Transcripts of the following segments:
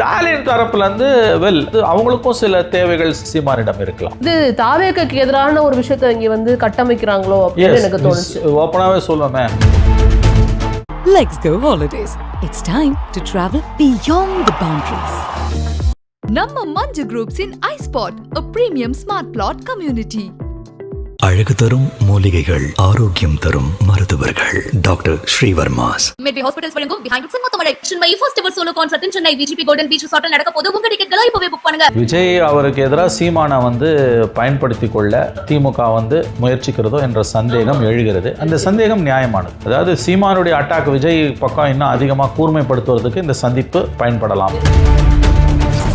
ஸ்டாலின் தரப்புல இருந்து வெல் அவங்களுக்கும் சில தேவைகள் சீமானிடம் இருக்கலாம் இது தாவேக்கு எதிரான ஒரு விஷயத்தை இங்க வந்து கட்டமைக்கிறாங்களோ அப்படின்னு எனக்கு தோணுச்சு ஓப்பனாகவே சொல்லுவேமே Let's go holidays. It's time to travel beyond the boundaries. நம்ம Manju குரூப்ஸின் ஐஸ்பாட் a premium smart plot community அழகு தரும் மூலிகைகள் ஆரோக்கியம் தரும் மருத்துவர்கள். டாக்டர் ஸ்ரீவர்மாஸ். மெட்ரி ஹாஸ்பிட்டல்ஸ் வழங்கும் behind its மொத்தமலை Chennai first ever solo concert Chennai VGP Golden Beach ரிசார்ட்டில் நடக்க போது உங்க டிக்கெட்களை இப்பவே புக் பண்ணுங்க. விஜய் அவருக்கு எதிராக சீமானை வந்து பயன்படுத்தி கொள்ள திமுக வந்து முயற்சிக்கிறதோ என்ற சந்தேகம் எழுகிறது. அந்த சந்தேகம் நியாயமானது. அதாவது சீமானுடைய அட்டாக் விஜய் பக்கம் இன்னும் அதிகமாக கூர்மைப்படுத்துவதற்கு இந்த சந்திப்பு பயன்படலாம்.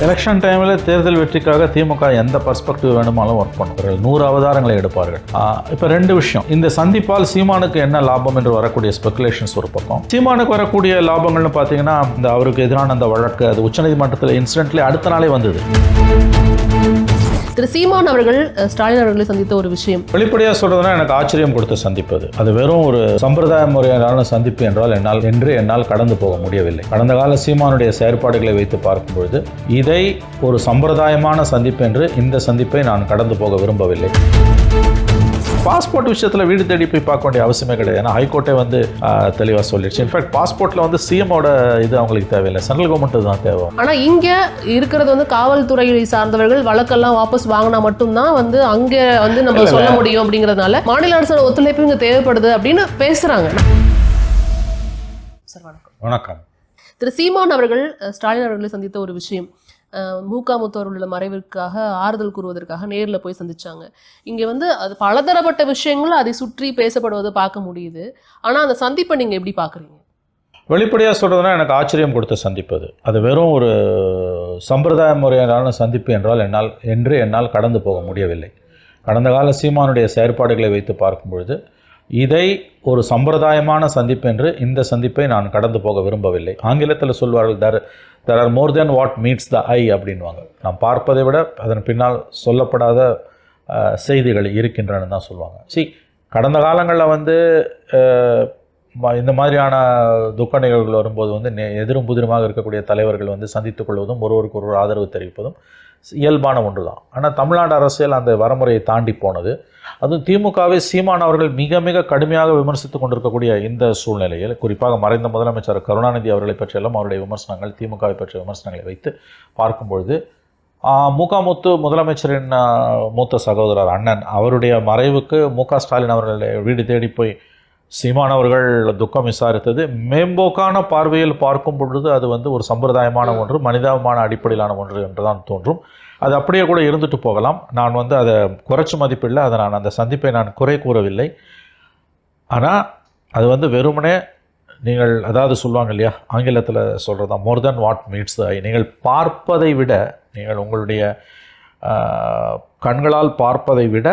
எலெக்ஷன் டைமில் தேர்தல் வெற்றிக்காக திமுக எந்த பர்ஸ்பெக்டிவ் வேணுமாலும் ஒர்க் பண்ணுவார்கள். நூறு அவதாரங்களை எடுப்பார்கள். இப்போ ரெண்டு விஷயம். இந்த சந்திப்பால் சீமானுக்கு என்ன லாபம் என்று வரக்கூடிய ஸ்பெகுலேஷன்ஸ் ஒரு பக்கம். சீமானுக்கு வரக்கூடிய லாபங்கள்னு பார்த்தீங்கன்னா இந்த அவருக்கு எதிரான அந்த வழக்கு அது உச்சநீதிமன்றத்தில் இன்சிடென்ட்லேயே அடுத்த நாளே வந்தது. திரு சீமான் அவர்கள் ஸ்டாலின் அவர்களை சந்தித்த ஒரு விஷயம். வெளிப்படையாக சொல்றதுனா எனக்கு ஆச்சரியம் கொடுத்த சந்திப்பது. அது வெறும் ஒரு சம்பிரதாய முறையான சந்திப்பு என்றால் என்னால் என்று என்னால் கடந்து போக முடியவில்லை. கடந்த கால சீமானுடைய செயற்பாடுகளை வைத்து பார்க்கும்பொழுது இதை ஒரு சம்பிரதாயமான சந்திப்பு என்று இந்த சந்திப்பை நான் கடந்து போக விரும்பவில்லை. பாஸ்போர்ட் விஷயத்தில் வீடு தேடி போய் பார்க்க வேண்டிய அவசியமே கிடையாது. ஏன்னா ஹைகோர்ட்டே வந்து தெளிவாக சொல்லிடுச்சு. இன்ஃபேக்ட் பாஸ்போர்ட்டில் வந்து சிஎமோட இது அவங்களுக்கு தேவையில்லை. சென்ட்ரல் கவர்மெண்ட் தான் தேவை. ஆனா இங்க இருக்கிறது வந்து காவல்துறையை சார்ந்தவர்கள் வழக்கெல்லாம் வாபஸ் வாங்கினா மட்டும்தான் வந்து அங்க வந்து நம்ம சொல்ல முடியும் அப்படிங்கறதுனால மாநில அரசோட ஒத்துழைப்பு இங்க தேவைப்படுது அப்படின்னு பேசுறாங்க. சார் வணக்கம். வணக்கம். திரு சீமான் அவர்கள் ஸ்டாலின் அவர்களை சந்தித்த ஒரு விஷயம். மூக்காமுத்தோர் உள்ள மறைவிற்காக ஆறுதல் கூறுவதற்காக நேரில் போய் சந்திச்சாங்க. இங்கே வந்து அது பலதரப்பட்ட விஷயங்களும் அதை சுற்றி பேசப்படுவதை பார்க்க முடியுது. ஆனால் அந்த சந்திப்பை நீங்கள் எப்படி பார்க்குறீங்க? வெளிப்படையாக சொல்கிறதுனா எனக்கு ஆச்சரியம் கொடுத்த சந்திப்பது அது. வெறும் ஒரு சம்பிரதாய முறையான சந்திப்பு என்றால் என்னால் என்று என்னால் கடந்து போக முடியவில்லை. கடந்த கால சீமானுடைய செயற்பாடுகளை வைத்து பார்க்கும் பொழுது இதை ஒரு சம்பிரதாயமான சந்திப்பு என்று இந்த சந்திப்பை நான் கடந்து போக விரும்பவில்லை. ஆங்கிலத்தில் சொல்வார்கள் there there are more than what meets the eye அப்படின்வாங்க நாம் பார்ப்பதை விட அதன் பின்னால் சொல்லப்படாத செய்திகள் இருக்கின்றன தான் சொல்லுவாங்க. சி கடந்த காலங்களில் வந்து இந்த மாதிரியான துக்க நிகழ்வுகள் வரும்போது வந்து நெ- எதிரும் புதிருமாக இருக்கக்கூடிய தலைவர்கள் வந்து சந்தித்துக் கொள்வதும் ஒருவருக்கு ஒருவர் ஆதரவு தெரிவிப்பதும் இயல்பான ஒன்று தான் ஆனால் தமிழ்நாடு அரசியல் அந்த வரமுறையை தாண்டி போனது. அதுவும் திமுகவை சீமான் அவர்கள் மிக மிக கடுமையாக விமர்சித்துக் கொண்டிருக்கக்கூடிய இந்த சூழ்நிலையில் குறிப்பாக மறைந்த முதலமைச்சர் கருணாநிதி அவர்களை பற்றியெல்லாம் அவருடைய விமர்சனங்கள் திமுகவை பற்றிய விமர்சனங்களை வைத்து பார்க்கும்பொழுது முகாமுத்து முதலமைச்சரின் மூத்த சகோதரர் அண்ணன் அவருடைய மறைவுக்கு மு க ஸ்டாலின் அவர்களை வீடு தேடி போய் சீமான் அவர்கள் துக்கம் விசாரித்தது. மேம்போக்கான பார்வையில் பார்க்கும் பொழுது அது வந்து ஒரு சம்பிரதாயமான ஒன்று மனிதாபிமான அடிப்படையிலான ஒன்று என்றுதான் தோன்றும். அது அப்படியே கூட இருந்துட்டு போகலாம். நான் வந்து அதை குறைச்சு மதிப்பில்லை அதை நான் அந்த சந்திப்பை நான் குறை கூறவில்லை. ஆனால் அது வந்து வெறுமனே நீங்கள் அதாவது சொல்லுவாங்க இல்லையா ஆங்கிலத்தில் சொல்கிறதா மோர் தென் வாட் மீட்ஸ் ஐ நீங்கள் பார்ப்பதை விட நீங்கள் உங்களுடைய கண்களால் பார்ப்பதை விட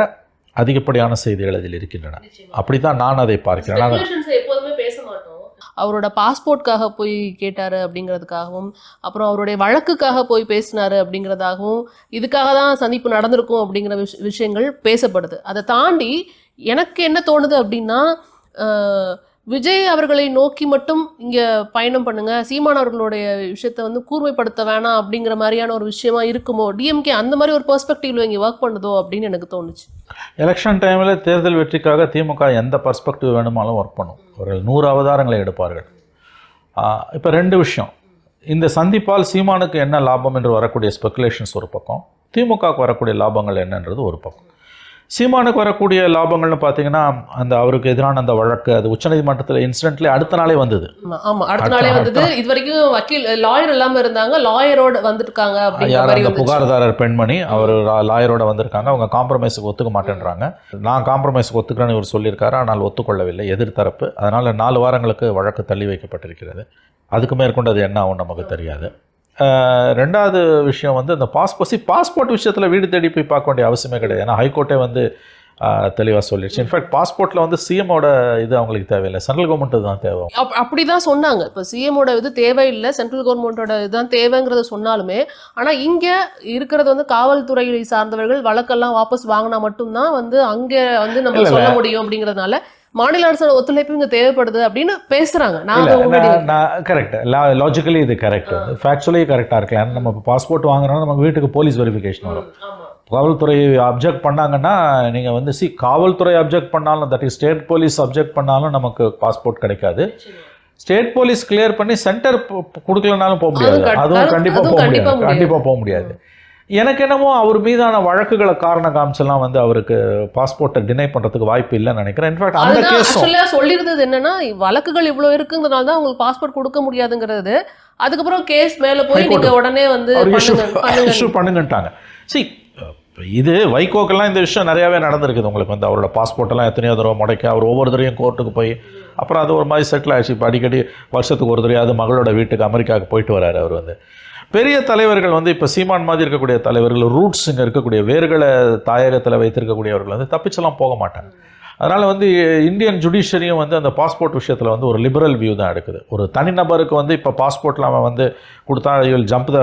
அதிகப்படியான செய்திகள் அதில் இருக்கின்றன. அப்படி தான் நான் அதை பார்க்கிறேன். நான் Speculations-அ எப்போதுமே பேச மாட்டோம். அவரோட பாஸ்போர்ட்காக போய் கேட்டாரு அப்படிங்கிறதுக்காகவும் அப்புறம் அவருடைய வழக்குக்காக போய் பேசினாரு அப்படிங்கிறதாகவும் இதுக்காக தான் சந்திப்பு நடந்திருக்கும் அப்படிங்கிற விஷ விஷயங்கள் பேசப்படுது. அதை தாண்டி எனக்கு என்ன தோணுது அப்படின்னா விஜய் அவர்களை நோக்கி மட்டும் இங்கே பயணம் பண்ணுங்க. சீமான் அவர்களுடைய விஷயத்தை வந்து கூர்மைப்படுத்த வேணாம் அப்படிங்கிற மாதிரியான ஒரு விஷயமா இருக்குமோ? டிஎம்கே அந்த மாதிரி ஒரு பெர்ஸ்பெக்டிவ்ல இங்கே ஒர்க் பண்ணுதோ அப்படின்னு எனக்கு தோணுச்சு. எலெக்ஷன் டைமில் தேர்தல் வெற்றிக்காக திமுக எந்த பர்ஸ்பெக்டிவ் வேணுமாலும் ஒர்க் பண்ணும். அவர்கள் நூறு அவதாரங்களை எடுப்பார்கள். இப்போ ரெண்டு விஷயம். இந்த சந்திப்பால் சீமானுக்கு என்ன லாபம் என்று வரக்கூடிய ஸ்பெகுலேஷன்ஸ் ஒரு பக்கம். திமுகவுக்கு வரக்கூடிய லாபங்கள் என்னன்றது ஒரு பக்கம். சீமானுக்கு வரக்கூடிய லாபங்கள்னு பார்த்தீங்கன்னா அந்த அவருக்கு எதிரான அந்த வழக்கு அது உச்சநீதிமன்றத்தில் இன்சிடென்ட்லி அடுத்த நாளே வந்தது. ஆமா, ஆமா அடுத்த நாளே வந்தது. இது வரைக்கும் வக்கீல் லாயர் இல்லாம இருந்தாங்க. லாயரோட வந்திருக்காங்க யார் அந்த. புகார்தாரர் பெண்மணி அவர் லாயரோட வந்திருக்காங்க. அவங்க காம்ப்ரமைஸுக்கு ஒத்துக்க மாட்டேன்றாங்க. நான் காம்ப்ரமைஸுக்கு ஒத்துக்கிறேன்னு இவர் சொல்லியிருக்காரு. ஆனால் ஒத்துக்கொள்ளவில்லை. எதிர்த்தரப்பு. அதனால் நாலு வாரங்களுக்கு வழக்கு தள்ளி வைக்கப்பட்டிருக்கிறது. அதுக்கு மேற்கொண்டு அது என்ன ஆகும் நமக்கு தெரியாது. ரெண்டாவது விஷயம் வந்து இந்த பாஸ்போர்ட் பாஸ்போர்ட் விஷயத்தில் வீடு தேடி போய் பார்க்க வேண்டிய அவசியமே கிடையாது. ஏன்னா ஹைகோர்ட்டே வந்து தெளிவாக சொல்லிடுச்சு. இன்ஃபேக்ட் பாஸ்போர்ட்டில் வந்து சிஎமோட இது அவங்களுக்கு தேவையில்லை. சென்ட்ரல் கவர்மெண்ட் தான் தேவை. அப்- அப்படிதான் சொன்னாங்க. இப்போ சிஎமோட இது தேவையில்லை சென்ட்ரல் கவர்மெண்டோட இதுதான் தேவைங்கிறத சொன்னாலுமே ஆனா இங்க இருக்கிறது வந்து காவல்துறையை சார்ந்தவர்கள் வழக்கெல்லாம் வாபஸ் வாங்கினா மட்டும்தான் வந்து அங்க வந்து நம்ம சொல்ல முடியும் அப்படிங்கறதுனால மாநில அரசோட ஒத்துழைப்பு இங்க தேவைப்படுது அப்படின்னு பேசுறாங்க. நான் கரெக்ட் லாஜிக்கலி இது கரெக்ட் ஃபேக்சுவலி கரெக்டாக இருக்கலாம். ஏன்னா நம்ம பாஸ்போர்ட் வாங்குறோம்னா நமக்கு வீட்டுக்கு போலீஸ் வெரிஃபிகேஷன் வரும். காவல்துறை அப்ஜெக்ட் பண்ணாங்கன்னா நீங்கள் வந்து சி காவல்துறை அப்ஜெக்ட் பண்ணாலும் that is state police object பண்ணாலும் நமக்கு பாஸ்போர்ட் கிடைக்காது. ஸ்டேட் போலீஸ் கிளியர் பண்ணி சென்டர் கொடுக்கலனாலும் போக முடியாது. அதுவும் கண்டிப்பாக போக முடியாது. கண்டிப்பாக போக முடியாது. எனக்கு என்னமோ அவர் மீதான வழக்குகளை காரணம் காமிச்செல்லாம் வந்து அவருக்கு பாஸ்போர்ட்டை டினை பண்ணுறதுக்கு வாய்ப்பு இல்லைன்னு நினைக்கிறேன். இன்ஃபேக்ட் அந்த ஆக்சுவலா சொல்லியிருந்தது என்னன்னா வழக்குகள் இவ்வளவு இருக்குங்கிறதுனால தான் உங்களுக்கு பாஸ்போர்ட் கொடுக்க முடியாதுங்கிறது. அதுக்கப்புறம் கேஸ் மேல போய் High நீங்க court. உடனே வந்து இஷ்யூ பண்ணுங்க பண்ணுங்க. இஷ்யூ பண்ணுங்கன்ட்டாங்க. சி இது வைகோக்கெல்லாம் இந்த விஷயம் நிறையாவே நடந்திருக்குது. உங்களுக்கு வந்து அவரோட பாஸ்போர்ட் எல்லாம் எத்தனையோ தடவை முடைக்க அவர் ஒவ்வொரு தடவையும் கோர்ட்டுக்கு போய் அப்புறம் அது ஒரு மாதிரி செட்டில் ஆகிடுச்சு இப்போ அடிக்கடி வருஷத்துக்கு ஒரு தடவையாவது மகளோட வீட்டுக்கு அமெரிக்காவுக்கு போயிட்டு வராரு அவர் வந்து. பெரிய தலைவர்கள் வந்து இப்போ சீமான் மாதிரி இருக்கக்கூடிய தலைவர்கள் ரூட்ஸ் இங்கே இருக்கக்கூடிய வேர்களை தாயகத்தில் வைத்திருக்கக்கூடியவர்கள் வந்து தப்பிச்செல்லாம் போக மாட்டாங்க. அதனால் வந்து இந்தியன் ஜுடிஷியரியும் வந்து அந்த பாஸ்போர்ட் விஷயத்தில் வந்து ஒரு லிபரல் வியூ தான் எடுக்குது. ஒரு தனிநபருக்கு வந்து இப்போ பாஸ்போர்ட்டில் அவன் வந்து கொடுத்தா யூல் ஜம்ப் த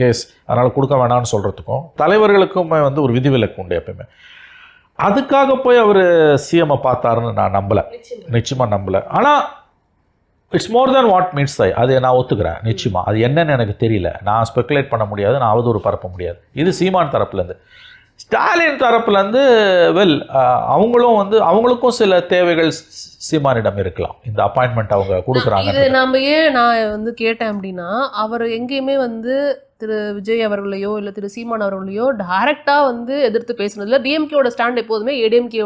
கேஸ் அதனால் கொடுக்க வேணாம்னு சொல்கிறதுக்கும் தலைவர்களுக்குமே வந்து ஒரு விதிவிலக்கு உண்டு எப்பயுமே. அதுக்காக போய் அவர் சிஎம்ஐ பார்த்தாருன்னு நான் நம்பலை. நிச்சயமாக நம்பலை. ஆனால் it's more than what means eye அது நான் ஒத்துக்கிறேன். நிச்சயமாக அது என்னன்னு எனக்கு தெரியல. நான் ஸ்பெகுலேட் பண்ண முடியாது. நான் அவதூறு பரப்ப முடியாது. இது சீமான் தரப்புலேருந்து. ஸ்டாலின் தரப்புலேருந்து வெல் அவங்களும் வந்து அவங்களுக்கும் சில தேவைகள் சீமானிடம் இருக்கலாம். இந்த அப்பாயின்மெண்ட் அவங்க இது கொடுக்குறாங்க நம்ம ஏன் நான் வந்து கேட்டேன் அப்படின்னா அவர் எங்கேயுமே வந்து திரு விஜய் அவர்களையோ இல்லை திரு சீமான் அவர்களையோ டைரெக்டாக வந்து எதிர்த்து பேசுனதில்ல டிஎம்கேவோட ஸ்டாண்ட் எப்போதுமே ஏடிஎம்கே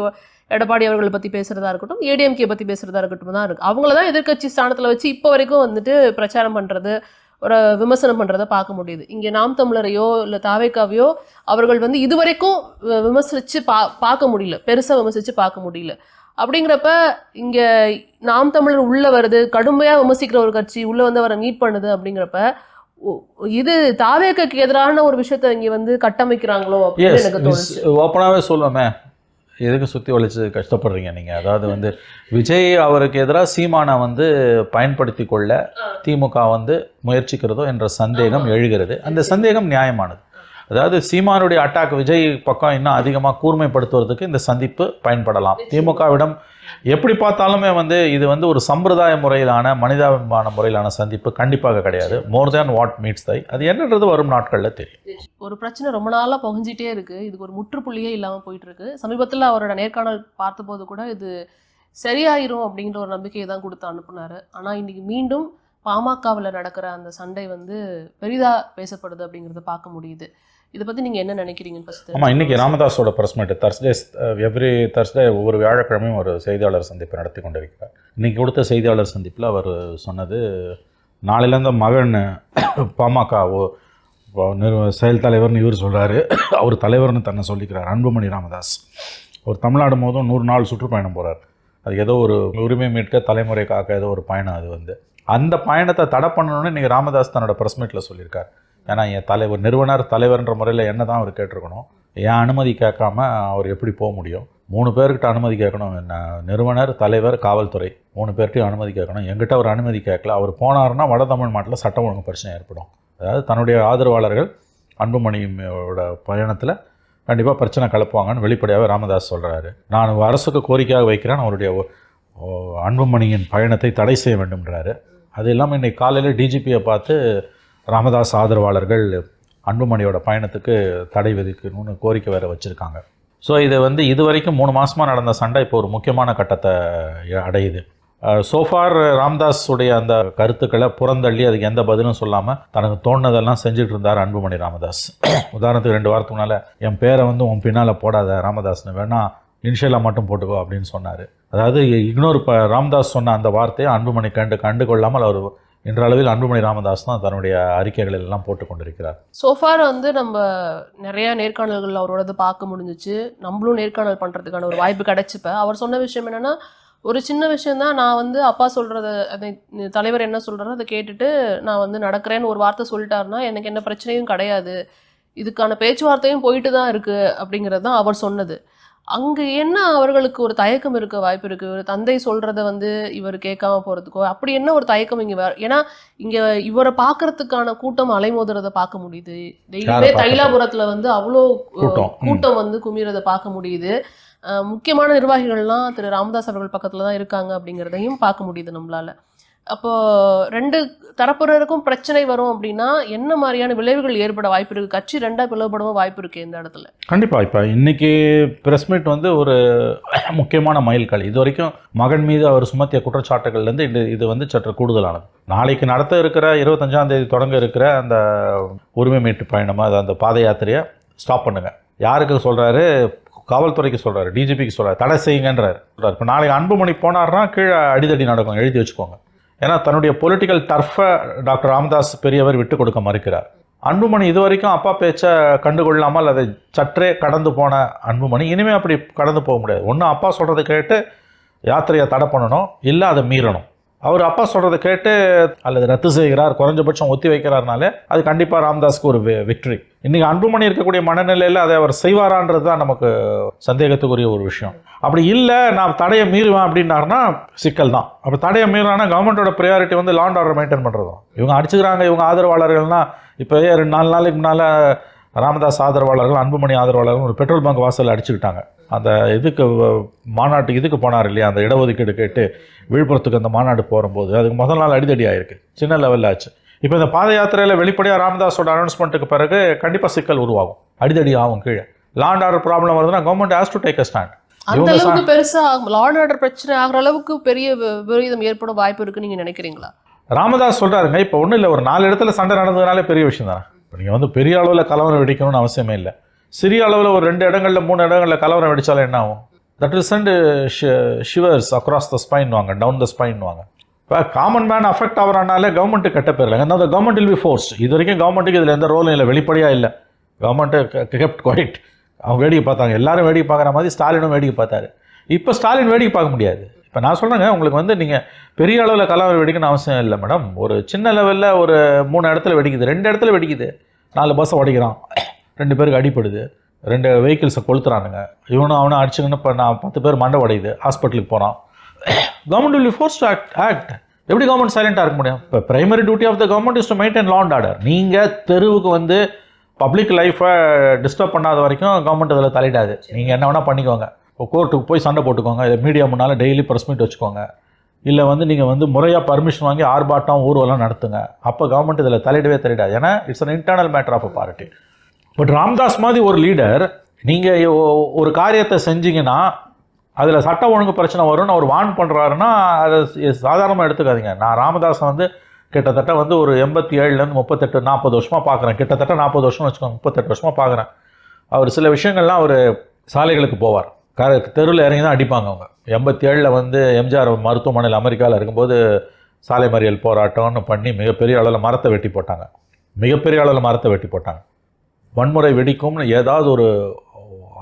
எடப்பாடி அவர்களை பற்றி பேசுகிறதா இருக்கட்டும் ஏடிஎம்கே பற்றி பேசுறதா இருக்கட்டும் தான் இருக்குது அவங்கள தான் எதிர்க்கட்சி ஸ்தானத்தில் வச்சு இப்போ வரைக்கும் வந்துட்டு பிரச்சாரம் பண்ணுறது ஒரு விமர்சனம் பண்ணுறத பார்க்க முடியுது. இங்கே நாம் தமிழரையோ இல்லை தாவேக்காவையோ அவர்கள் வந்து இதுவரைக்கும் விமர்சித்து பா பார்க்க முடியல. பெருசாக விமர்சித்து பார்க்க முடியல. அப்படிங்கிறப்ப இங்கே நாம் தமிழர் உள்ளே வருது கடுமையாக விமர்சிக்கிற ஒரு கட்சி உள்ளே வந்து அவரை மீட் பண்ணுது அப்படிங்கிறப்ப இது தாவேக்கு எதிரான ஒரு விஷயத்தை இங்க வந்து கட்டமைக்கிறாங்களோ அப்படின்னு எனக்கு ஓப்பனாகவே சொல்லுவோமே எதுக்கு சுற்றி வளைச்சு கஷ்டப்படுறீங்க நீங்கள் அதாவது வந்து விஜய் அவருக்கு எதிராக சீமானை வந்து பயன்படுத்தி கொள்ள திமுக வந்து முயற்சிக்கிறதோ என்ற சந்தேகம் எழுகிறது. அந்த சந்தேகம் நியாயமானது. அதாவது சீமானுடைய அட்டாக் விஜய் பக்கம் இன்னும் அதிகமாக கூர்மைப்படுத்துவதற்கு இந்த சந்திப்பு பயன்படலாம். திமுகவிடம் எப்படி பார்த்தாலுமே வந்து இது வந்து ஒரு சம்பிரதாய முறையிலான மனிதாபிமான முறையிலான சந்திப்பு கண்டிப்பாக கிடையாது. மோர் தேன் வாட் மீட்ஸ் தை அது என்னன்றது வரும் நாட்களில் தெரியும். ஒரு பிரச்சனை ரொம்ப நாளா புகஞ்சிட்டே இருக்கு. இதுக்கு ஒரு முற்றுப்புள்ளியே இல்லாம போயிட்டு இருக்கு சமீபத்துல அவரோட நேர்காணல் பார்த்தபோது கூட இது சரியாயிரும் அப்படிங்கிற ஒரு நம்பிக்கையை தான் கொடுத்து அனுப்புனாரு. ஆனா இன்னைக்கு மீண்டும் பாமகவில் நடக்கிற அந்த சண்டை வந்து பெரிதா பேசப்படுது அப்படிங்கிறத பார்க்க முடியுது. இதை பத்தி நீங்க என்ன நினைக்கிறீங்க ஃபர்ஸ்ட் ஆமாம் இன்னைக்கு ராமதாஸோட press meet Thursday every Thursday ஒவ்வொரு வியாழக்கிழமையும் ஒரு செய்தியாளர் சந்திப்பு நடத்தி கொண்டிருக்கிறார். இன்னைக்கு கொடுத்த செய்தியாளர் சந்திப்பில் அவர் சொன்னது நாளையிலேருந்து மகன் பாமகவோ செயல் தலைவர்னு இவர் சொல்கிறாரு அவர் தலைவர்னு தன்னை சொல்லிக்கிறார் அன்புமணி ராமதாஸ். அவர் தமிழ்நாடு மோதும் நூறு நாள் சுற்றுப்பயணம் போகிறார் அது ஏதோ ஒரு உரிமை மீட்க தலைமுறை காக்க ஏதோ ஒரு பயணம் அது வந்து. அந்த பயணத்தை தடை பண்ணணும்னு இன்றைக்கி ராமதாஸ் தன்னோட ப்ரெஸ் மீட்டில் சொல்லியிருக்கார். ஏன்னா என் தலைவர் நிறுவனர் தலைவர்ன்ற முறையில் என்ன தான் அவர் கேட்டிருக்கணும். என் அனுமதி கேட்காம அவர் எப்படி போக முடியும்? மூணு பேர்கிட்ட அனுமதி கேட்கணும். என்ன நிறுவனர் தலைவர் காவல்துறை மூணு பேர்கிட்டையும் அனுமதி கேட்கணும். எங்கிட்ட அவர் அனுமதி கேட்கல. அவர் போனார்னா வட தமிழ்நாட்டில் சட்டம் ஒழுங்கு பிரச்சனை ஏற்படும். அதாவது தன்னுடைய ஆதரவாளர்கள் அன்புமணியோட பயணத்தில் கண்டிப்பாக பிரச்சனை கலப்புவாங்கன்னு வெளிப்படையாகவே ராமதாஸ் சொல்கிறாரு நான் அரசுக்கு கோரிக்கையாக வைக்கிறேன். அவருடைய ஓ- அன்புமணியின் பயணத்தை தடை செய்ய வேண்டும்ன்றாரு. அது இல்லாமல் இன்றைக்கி காலையில் டிஜிபியை பார்த்து ராமதாஸ் ஆதரவாளர்கள் அன்புமணியோட பயணத்துக்கு தடை விதிக்கணும்னு கோரிக்கை வேறு வச்சுருக்காங்க. ஸோ இது வந்து இது வரைக்கும் மூணு மாதமாக நடந்த சண்டை இப்போ ஒரு முக்கியமான கட்டத்தை அடையுது. Uh, சோஃபார் ராம்தாஸ் உடைய அந்த கருத்துக்களை புறந்தள்ளி அதுக்கு எந்த பதிலும் சொல்லாமல் தனக்கு தோணுனதெல்லாம் செஞ்சுட்டு இருந்தார் அன்புமணி ராமதாஸ். உதாரணத்துக்கு ரெண்டு வாரத்துக்கு முன்னால் என் பேரை வந்து உன் பின்னால் போடாத ராமதாஸ்னு வேணா இன்ஷியலாக மட்டும் போட்டுக்கோ அப்படின்னு சொன்னார். அதாவது இக்னோர் இப்போ ராம்தாஸ் சொன்ன அந்த வார்த்தையை அன்புமணி கண்டு கண்டு கொள்ளாமல் அவர் இன்றளவில் அன்புமணி ராமதாஸ் தான் தன்னுடைய அறிக்கைகளில் எல்லாம் போட்டு கொண்டிருக்கிறார். சோஃபார் வந்து நம்ம நிறைய நேர்காணல்கள் அவரோடது பார்க்க முடிஞ்சிச்சு. நம்மளும் நேர்காணல் பண்ணுறதுக்கான ஒரு வாய்ப்பு கிடைச்சிப்ப அவர் சொன்ன விஷயம் என்னென்னா ஒரு சின்ன விஷயந்தான் நான் வந்து அப்பா சொல்கிறத அதை தலைவர் என்ன சொல்கிறாரோ அதை கேட்டுட்டு நான் வந்து நடக்கிறேன்னு ஒரு வார்த்தை சொல்லிட்டாருன்னா எனக்கு என்ன பிரச்சனையும் கிடையாது. இதுக்கான பேச்சுவார்த்தையும் போயிட்டு தான் இருக்குது அப்படிங்கிறது தான் அவர் சொன்னது. அங்க என்ன அவர்களுக்கு ஒரு தயக்கம் இருக்க வாய்ப்பு இருக்கு? ஒரு தந்தை சொல்றத வந்து இவர் கேட்காம போறதுக்கோ அப்படி என்ன ஒரு தயக்கம் இங்க வர ஏன்னா இங்க இவரை பார்க்கறதுக்கான கூட்டம் அலைமோதுறத பார்க்க முடியுது. டெய்லியுமே? தைலாபுரத்துல வந்து அவ்வளோ கூட்டம். வந்து குமிறத பார்க்க முடியுது. முக்கியமான நிர்வாகிகள்லாம் திரு. ராமதாஸ் அவர்கள் பக்கத்துல தான் இருக்காங்க அப்படிங்கிறதையும் பார்க்க முடியுது நம்மளால. அப்போது ரெண்டு தரப்பினருக்கும் பிரச்சனை வரும் அப்படின்னா என்ன மாதிரியான விளைவுகள் ஏற்பட வாய்ப்பு இருக்குது கட்சி ரெண்டாக பிளவுபடவும் வாய்ப்பு இருக்குது இந்த இடத்துல. கண்டிப்பாக இப்போ இன்றைக்கி ப்ரெஸ் மீட் வந்து ஒரு முக்கியமான மைல்கல் இது வரைக்கும் மகன் மீது அவர் சுமத்திய குற்றச்சாட்டுகள்லேருந்து இது இது வந்து சற்று கூடுதலானது. நாளைக்கு நடத்த இருக்கிற இருபத்தஞ்சாம் தேதி தொடங்க இருக்கிற அந்த உரிமை மீட்டு பயணமாக அது அந்த பாத யாத்திரையை ஸ்டாப் பண்ணுங்கள் யாருக்கு சொல்கிறாரு காவல்துறைக்கு சொல்கிறாரு டிஜிபிக்கு சொல்கிறார் தடை செய்யுங்கன்றார். சொல்கிறார் இப்போ நாளைக்கு அன்புமணி போனார்னா கீழே அடிதடி நடக்கும். எழுதி வச்சுக்கோங்க. ஏன்னா தன்னுடைய பொலிட்டிக்கல் டர்ஃபை டாக்டர் ராமதாஸ் பெரியவர் விட்டு கொடுக்க மறுக்கிறார். அன்புமணி இது வரைக்கும் அப்பா பேச்சை கண்டுகொள்ளாமல் அதை சற்றே கடந்து போன அன்புமணி. இனிமேல் அப்படி கடந்து போக முடியாது. ஒன்று அப்பா சொல்கிறத கேட்டு யாத்திரையை தடை பண்ணணும். இல்லை அதை மீறணும். அவர் அப்பா சொல்கிறத கேட்டு அல்லது ரத்து செய்கிறார் குறைஞ்சபட்சம் ஒத்தி வைக்கிறாருனாலே அது கண்டிப்பாக ராமதாஸ்க்கு ஒரு விக்ட்ரி இன்றைக்கி அன்புமணி இருக்கக்கூடிய மனநிலையில் அதை அவர் செய்வாரான்றது தான் நமக்கு சந்தேகத்துக்குரிய ஒரு விஷயம். அப்படி இல்லை நான் தடையை மீறுவேன் அப்படின்னாருன்னா சிக்கல் தான். அப்போ தடையை மீறானா கவர்மெண்ட்டோட ப்ரையாரிட்டி வந்து லாண்ட் ஆர்டர் மெயின்டைன் பண்ணுறதும் இவங்க அடிச்சுக்கிறாங்க இவங்க ஆதரவாளர்கள்னால் இப்போ ரெண்டு நாலு நாளைக்கு முன்னால் ராமதாஸ் ஆதரவாளர்கள் அன்புமணி ஆதரவாளர்கள் ஒரு பெட்ரோல் பங்க் வாசலில் அடிச்சுக்கிட்டாங்க. அந்த இதுக்கு மாநாட்டுக்கு இதுக்கு போனார் இல்லையா? அந்த இடஒதுக்கீடு கேட்டு விழுப்புரத்துக்கு அந்த மாநாடு போகும்போது அதுக்கு முதல் நாள் அடிதடி ஆயிருக்கு. சின்ன லெவலில் ஆச்சு. இப்போ இந்த பாத யாத்திரையில் வெளிப்படையாக ராமதாஸோட அனௌன்ஸ்மெண்ட்டுக்கு பிறகு கண்டிப்பாக சிக்கல் உருவாகும். அடிதடி ஆகும் கீழே. லாண்ட் ஆர்டர் ப்ராப்ளம் வருதுன்னா government has to take a stand அந்த அளவுக்கு பெருசா லார்ட் ஆர்டர் பிரச்சனை ஆகிற அளவுக்கு பெரிய விபரீதம் ஏற்பட வாய்ப்பு இருக்குன்னு நீங்க நினைக்கிறீங்களா? ராமதாஸ் சொல்றாருங்க இப்போ ஒன்றும் இல்லை ஒரு நாலு இடத்துல சண்டை நடந்ததுனாலே பெரிய விஷயம் தானே. இப்போ நீங்கள் வந்து பெரிய அளவில் கலவரம் வெடிக்கணும்னு அவசியமே இல்லை. சிறிய அளவில் ஒரு ரெண்டு இடங்களில் மூணு இடங்களில் கலவரம் வெடிச்சாலும் என்ன ஆகும்? That is and shivers across the spine வாங்க டவுன் த ஸ்பைன் வாங்க இப்போ காமன் மேன் அஃபெக்ட் ஆகிறானாலே கவர்மெண்ட்டு கெட்ட பேர் இல்லைங்க. அந்த கவர்மெண்ட் வில் பி ஃபோர்ஸ் இது வரைக்கும் கவர்மெண்ட்டுக்கு இதில் எந்த ரோலும் இல்லை வெளிப்படையாக இல்லை. கவர்மெண்ட்டு கெப்ட் குவைட் அவங்க வேடிக்கை பார்த்தாங்க. எல்லாரும் வேடிக்கை பார்க்குற மாதிரி ஸ்டாலினும் வேடிக்கை பார்த்தாரு. இப்போ ஸ்டாலின் வேடிக்கை பார்க்க முடியாது. இப்போ நான் சொல்கிறேங்க உங்களுக்கு வந்து நீங்கள் பெரிய அளவில் கலவரம் வெடிக்கணும்னு அவசியம் இல்லை மேடம் ஒரு சின்ன லெவலில் ஒரு மூணு இடத்துல வெடிக்குது ரெண்டு இடத்துல வெடிக்குது. நாலு பஸ்ஸை உடைக்கிறான் ரெண்டு பேருக்கு அடிப்படுது ரெண்டு வெஹிக்கிள்ஸை கொளுத்துறானுங்க. இவனும் அவனும் அடிச்சுங்கன்னு இப்போ நான் பத்து பேர் மண்டை உடையுது. ஹாஸ்பிட்டலுக்கு போகிறான் government will force to act act எப்படி கவர்மெண்ட் சைலண்டாக இருக்க முடியும்? இப்போ primary duty of the government is to maintain law order நீங்கள் தெருவுக்கு வந்து பப்ளிக் லைஃப்பை டிஸ்டர்ப் பண்ணாத வரைக்கும் கவர்மெண்ட் அதில் தலையிடாது. நீங்கள் என்ன வேணால் பண்ணிக்கோங்க. இப்போ கோர்ட்டுக்கு போய் சண்டை போட்டுக்கோங்க. இல்லை மீடியா முன்னால் டெய்லி ப்ரெஸ் மீட் வச்சுக்கோங்க. இல்லை வந்து நீங்கள் வந்து முறையாக பர்மிஷன் வாங்கி ஆர்ப்பாட்டம் ஊர்வலம் நடத்துங்க. அப்போ கவர்மெண்ட் இதில் தலையிடவே தலையிடாது. ஏன்னா it's an internal matter of a party but Ramdas மாதிரி ஒரு லீடர் நீங்கள் ஒரு காரியத்தை செஞ்சீங்கன்னா அதில் சட்ட ஒழுங்கு பிரச்சனை வரும்னு அவர் வார்ன் பண்ணுறாருன்னா அதை சாதாரணமாக எடுத்துக்காதீங்க. நான் ராமதாஸை வந்து கிட்டத்தட்ட வந்து ஒரு எண்பத்தி ஏழுலேருந்து முப்பத்தெட்டு நாற்பது வருஷமாக பார்க்குறேன் கிட்டத்தட்ட நாற்பது வருஷம் வச்சுக்கோங்க முப்பத்தெட்டு வருஷமாக பார்க்குறேன் அவர் சில விஷயங்கள்லாம் அவர் சாலைகளுக்கு போவார். கர தெருவில் இறங்கி தான் அடிப்பாங்க அவங்க. எண்பத்தி ஏழில் வந்து எம்ஜிஆர் மருத்துவமனையில் அமெரிக்காவில் இருக்கும்போது சாலை மறியல் போராட்டம்னு பண்ணி மிகப்பெரிய அளவில் மரத்தை வெட்டி போட்டாங்க. மிகப்பெரிய அளவில் மரத்தை வெட்டி போட்டாங்க. வன்முறை வெடிக்கும்னு ஏதாவது ஒரு